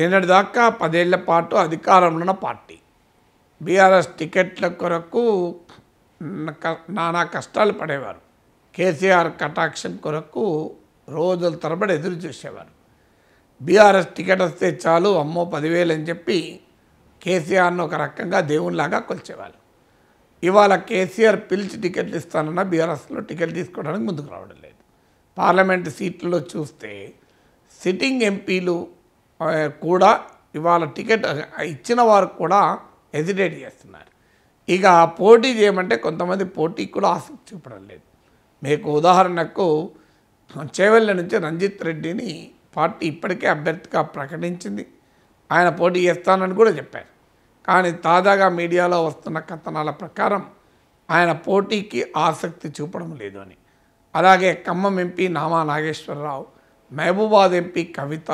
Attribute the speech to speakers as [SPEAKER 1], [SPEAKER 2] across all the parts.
[SPEAKER 1] నిన్నటి దాకా పదేళ్ళ పాటు అధికారంలో ఉన్న పార్టీ. బీఆర్ఎస్ టికెట్ల కొరకు నానా కష్టాలు పడేవారు. కేసీఆర్ కటాక్షం కొరకు రోజుల తరబడి ఎదురు చూసేవారు. బీఆర్ఎస్ టికెట్ వస్తే చాలు అమ్మో పదివేలు అని చెప్పి కేసీఆర్ను ఒక రకంగా దేవునిలాగా కొలిచేవాళ్ళు ఇవాళ కేసీఆర్ పిలిచి టికెట్లు ఇస్తానన్నా బీఆర్ఎస్లో టికెట్ తీసుకోవడానికి ముందుకు రావడం లేదు. పార్లమెంట్ సీట్లలో చూస్తే సిట్టింగ్ ఎంపీలు కూడా ఇవాళ టికెట్ ఇచ్చిన వారు కూడా హెజిటేట్ చేస్తున్నారు. ఇక పోటీ చేయమంటే కొంతమంది పోటీకి కూడా ఆసక్తి చూపడం లేదు. మీకు ఉదాహరణకు చేవెళ్ళ నుంచి రంజిత్ రెడ్డిని పార్టీ ఇప్పటికే అభ్యర్థిగా ప్రకటించింది. ఆయన పోటీ చేస్తానని కూడా చెప్పారు. కానీ తాజాగా మీడియాలో వస్తున్న కథనాల ప్రకారం ఆయన పోటీకి ఆసక్తి చూపడం లేదు అని. అలాగే ఖమ్మం ఎంపీ నామా నాగేశ్వరరావు మహబూబాద్ ఎంపీ కవిత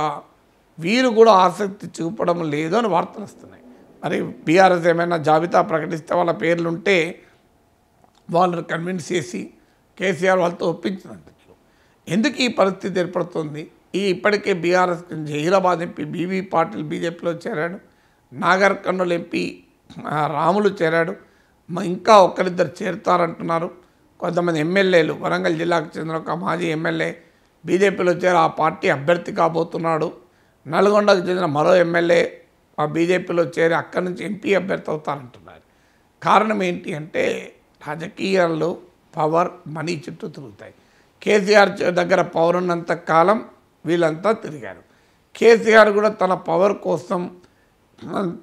[SPEAKER 1] వీరు కూడా ఆసక్తి చూపడం లేదు అని వార్తలు వస్తున్నాయి. మరి బీఆర్ఎస్ ఏమైనా జాబితా ప్రకటిస్తే వాళ్ళ పేర్లు ఉంటే వాళ్ళని కన్విన్స్ చేసి కేసీఆర్ వాళ్ళతో ఒప్పించినట్టు ఎందుకు ఈ పరిస్థితి ఏర్పడుతుంది? ఈ ఇప్పటికే BRS Zaheerabad MP BV Patil బీజేపీలో చేరాడు. నాగర్ కర్నూలు ఎంపీ రాములు చేరాడు. ఇంకా ఒక్కరిద్దరు చేరుతారంటున్నారు. కొంతమంది ఎమ్మెల్యేలు వరంగల్ జిల్లాకు చెందిన ఒక మాజీ ఎమ్మెల్యే బీజేపీలో చేరి ఆ పార్టీ అభ్యర్థి కాబోతున్నాడు. నల్గొండకు చెందిన మరో ఎమ్మెల్యే ఆ బీజేపీలో చేరి అక్కడి నుంచి ఎంపీ అభ్యర్థి అవుతారంటున్నారు. కారణం ఏంటి అంటే రాజకీయాల్లో పవర్ మనీ చుట్టూ తిరుగుతాయి. కేసీఆర్ దగ్గర పవర్ ఉన్నంత కాలం వీళ్ళంతా తిరిగారు. కేసీఆర్ కూడా తన పవర్ కోసం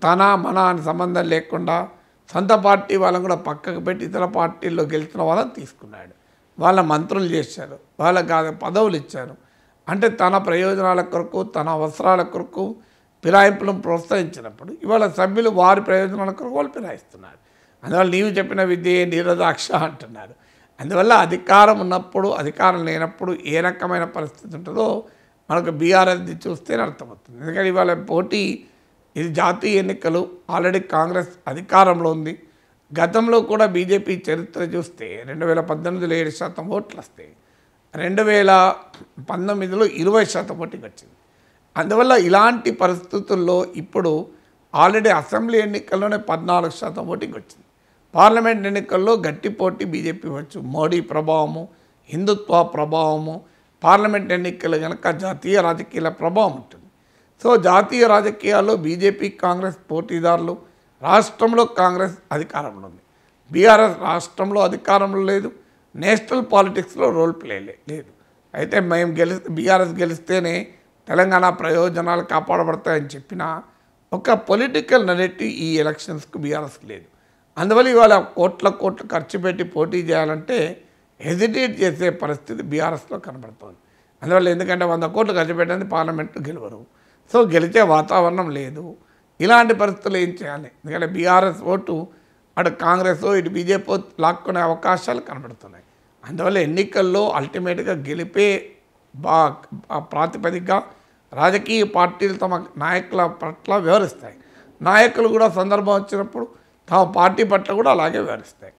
[SPEAKER 1] తన మన అని సంబంధం లేకుండా సొంత పార్టీ వాళ్ళని కూడా పక్కకు పెట్టి ఇతర పార్టీల్లో గెలిచిన వాళ్ళని తీసుకున్నాడు. వాళ్ళ మంత్రులు చేశారు. వాళ్ళకి కాదు పదవులు ఇచ్చారు. అంటే తన ప్రయోజనాల కొరకు తన అవసరాల కొరకు ఫిరాయింపులను ప్రోత్సహించినప్పుడు ఇవాళ సభ్యులు వారి ప్రయోజనాల కొరకు వాళ్ళు ఫిరాయిస్తున్నారు అందువల్ల నీవు చెప్పిన విద్య నిరదాక్ష అంటున్నారు. అందువల్ల అధికారం ఉన్నప్పుడు అధికారం లేనప్పుడు ఏ రకమైన పరిస్థితి ఉంటుందో మనకు బీఆర్ఎస్ది చూస్తేనే అర్థమవుతుంది. ఎందుకంటే ఇవాళ పోటీ ఇది జాతీయ ఎన్నికలు ఆల్రెడీ కాంగ్రెస్ అధికారంలో ఉంది. గతంలో కూడా బీజేపీ చరిత్ర చూస్తే రెండు వేల పద్దెనిమిదిలో ఏడు శాతం ఓట్లు వస్తాయి. రెండు వేల పంతొమ్మిదిలో ఇరవై శాతం ఓటింగ్ వచ్చింది. అందువల్ల ఇలాంటి పరిస్థితుల్లో ఇప్పుడు ఆల్రెడీ అసెంబ్లీ ఎన్నికల్లోనే పద్నాలుగు శాతం ఓటింగ్ వచ్చింది. పార్లమెంట్ ఎన్నికల్లో గట్టి పోటీ బీజేపీ వచ్చు మోడీ ప్రభావము హిందుత్వ ప్రభావము పార్లమెంట్ ఎన్నికలు కనుక జాతీయ రాజకీయాల ప్రభావం ఉంటుంది. సో జాతీయ రాజకీయాల్లో బీజేపీ కాంగ్రెస్ పోటీదారులు రాష్ట్రంలో కాంగ్రెస్ అధికారంలో ఉంది. బీఆర్ఎస్ రాష్ట్రంలో అధికారంలో లేదు. నేషనల్ పాలిటిక్స్లో రోల్ ప్లేలే లేదు. అయితే మేము గెలి బీఆర్ఎస్ గెలిస్తేనే తెలంగాణ ప్రయోజనాలు కాపాడబడతాయని చెప్పిన ఒక పొలిటికల్ నెరేటివ్ ఈ ఎలక్షన్స్కి బీఆర్ఎస్ లేదు. అందువల్ల ఇవాళ కోట్ల కోట్లు ఖర్చు పెట్టి పోటీ చేయాలంటే హెజిటేట్ చేసే పరిస్థితి బీఆర్ఎస్లో కనబడుతుంది. అందువల్ల ఎందుకంటే వంద కోట్లు ఖర్చు పెట్టింది పార్లమెంట్ గెలవరు. సో గెలిచే వాతావరణం లేదు. ఇలాంటి పరిస్థితులు ఏం చేయాలి? ఎందుకంటే బీఆర్ఎస్ ఓటు అటు కాంగ్రెస్ ఇటు బీజేపీ లాక్కునే అవకాశాలు కనబడుతున్నాయి. అందువల్ల ఎన్నికల్లో అల్టిమేట్గా గెలిపే బా ప్రాతిపదికగా రాజకీయ పార్టీలు తమ నాయకుల పట్ల వ్యవహరిస్తాయి. నాయకులు కూడా సందర్భం వచ్చినప్పుడు తమ పార్టీ పట్ల కూడా అలాగే వ్యవహరిస్తాయి.